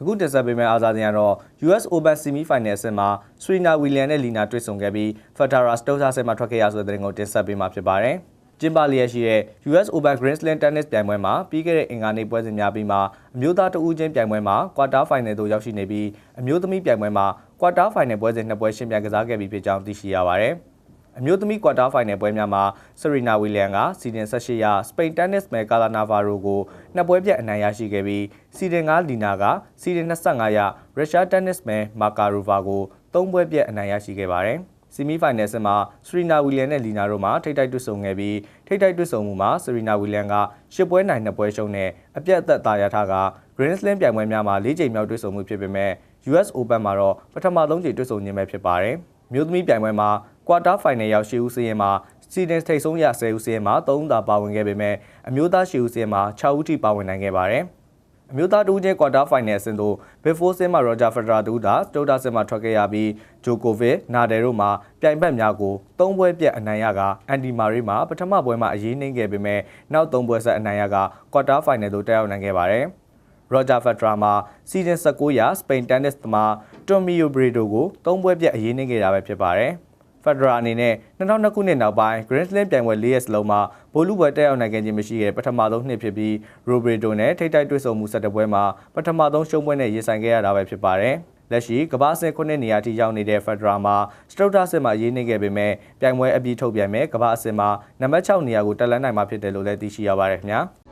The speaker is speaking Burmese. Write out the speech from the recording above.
အခုတင်ဆက်ပေးမယ့်အားစားစဉ်ကတော့ US Open Semi Final အဆင့်မှာ Serena Williams နဲ့ Lina တွေ့ဆုံခဲ့ပြီး Federer Stosur ဆင့်မှာထွက်ခဲ့ရဆိုတဲ့သတင်းကိုတင်ဆက်ပေးမှာဖြစ်ပါတယ်။ကျင်းပလျက်ရှိတဲ့ US Open Grand Slam Tennis ပြိုင်ပွဲမှာပြီးခဲ့တဲ့အင်္ဂါနေ့ပွဲစဉ်များပြီးမှအမျိုးသားတဦးချင်းပြိုင်ပွဲမှာ Quarter Final သို့ရောက်ရှိနေပြီးအမျိုးသမီးပြိုင်ပွဲမှာ Quarter Final ပွဲစဉ်နှစ်ပွဲရှင်ပြိုင်ကစားခဲ့ပြီးဖြစ်ကြောင်းသိရှိရပါတယ်။ အမျိုးသမီးကွာတာဖိုင်နယ်ပွဲများမှာဆရီနာဝီလျံကစီဒင်18ရစပိန်တက်နစ်မယ်ကာလာနာဗာရိုကိုနှစ်ပွဲပြတ်အနိုင်ရရှိခဲ့ပြီးစီဒင်9လီနာကစီဒင်25ရရုရှားတက်နစ်မယ်မာကာရိုဗာကိုသုံးပွဲပြတ်အနိုင်ရရှိခဲ့ပါတယ်။ဆီမီဖိုင်နယ်ဆင်မှာဆရီနာဝီလျံနဲ့လီနာတို့မှထိပ်တိုက်တွေ့ဆုံခဲ့ပြီးထိပ်တိုက်တွေ့ဆုံမှုမှာဆရီနာဝီလျံကရှစ်ပွဲနိုင်နှစ်ပွဲရှုံးနဲ့အပြတ်အသက်သာရထားက Grand Slam ပြိုင်ပွဲများမှာ၄ချိန်မြောက်တွေ့ဆုံမှုဖြစ်ပေမဲ့ US Open မှာတော့ပထမဆုံးချိန်တွေ့ဆုံခြင်းပဲဖြစ်ပါတယ်။မြို့သမီးပြိုင်ပွဲမှာ ကွာတာဖိုင်နယ်ရောက်ရှိဦးစင်းမှာစီဒင်ထိတ်ဆုံးရ10ဦးစင်းမှာ3ဦးသာပါဝင်ခဲ့ပေမဲ့အမျိုးသားရှိဦးစင်းမှာ6ဦးထိပါဝင်နိုင်ခဲ့ပါတယ်။အမျိုးသားတူးချင်းကွာတာဖိုင်နယ်အဆင့်သို့ဘစ်ဖိုးစင်းမှာရောဂျာဖက်ဒရာတူးတာစတိုတာစင်းမှာထွက်ခဲ့ရပြီးဂျိုကိုဗစ်နာဒယ်တို့မှာပြိုင်ဘက်များကို၃ပွဲပြတ်အနိုင်ရကအန်ဒီမာရီမှာပထမပွဲမှာအရေးနှင်းခဲ့ပေမဲ့နောက်၃ပွဲဆက်အနိုင်ရကကွာတာဖိုင်နယ်သို့တက်ရောက်နိုင်ခဲ့ပါတယ်။ရောဂျာဖက်ဒရာမှာစီဇန်19ရာစပိန်တန်နစ်သမားတိုမီယိုဘရီဒိုကို၃ပွဲပြတ်အရေးနှင်းခဲ့တာပဲဖြစ်ပါတယ်။ ဖက်ဒရာအနေနဲ့2002ခုနှစ်နောက်ပိုင်း Grand Slam ပြိုင်ပွဲ၄ရက်စလုံးမှာဘိုလူပွဲတက်ရောက်နိုင်ခဲ့ခြင်းမရှိတဲ့ပထမဆုံးနှစ်ဖြစ်ပြီး Roberto နဲ့ထိပ်တိုက်တွေ့ဆုံမှု၁၁ပွဲမှာပထမဆုံးရှုံးပွဲနဲ့ရင်ဆိုင်ခဲ့ရတာပဲဖြစ်ပါတယ်။လက်ရှိကမ္ဘာ့အဆင့်9နေရာထိရောက်နေတဲ့ Federer မှာစတုတ္ထဆင့်မှာရေးနေခဲ့ပေမဲ့ပြိုင်ပွဲအပြီးထုတ်ပြန်မဲ့ကမ္ဘာ့အဆင့်မှာနံပါတ်6နေရာကိုတက်လှမ်းနိုင်မှာဖြစ်တယ်လို့လည်းသိရှိရပါတယ်ခင်ဗျာ။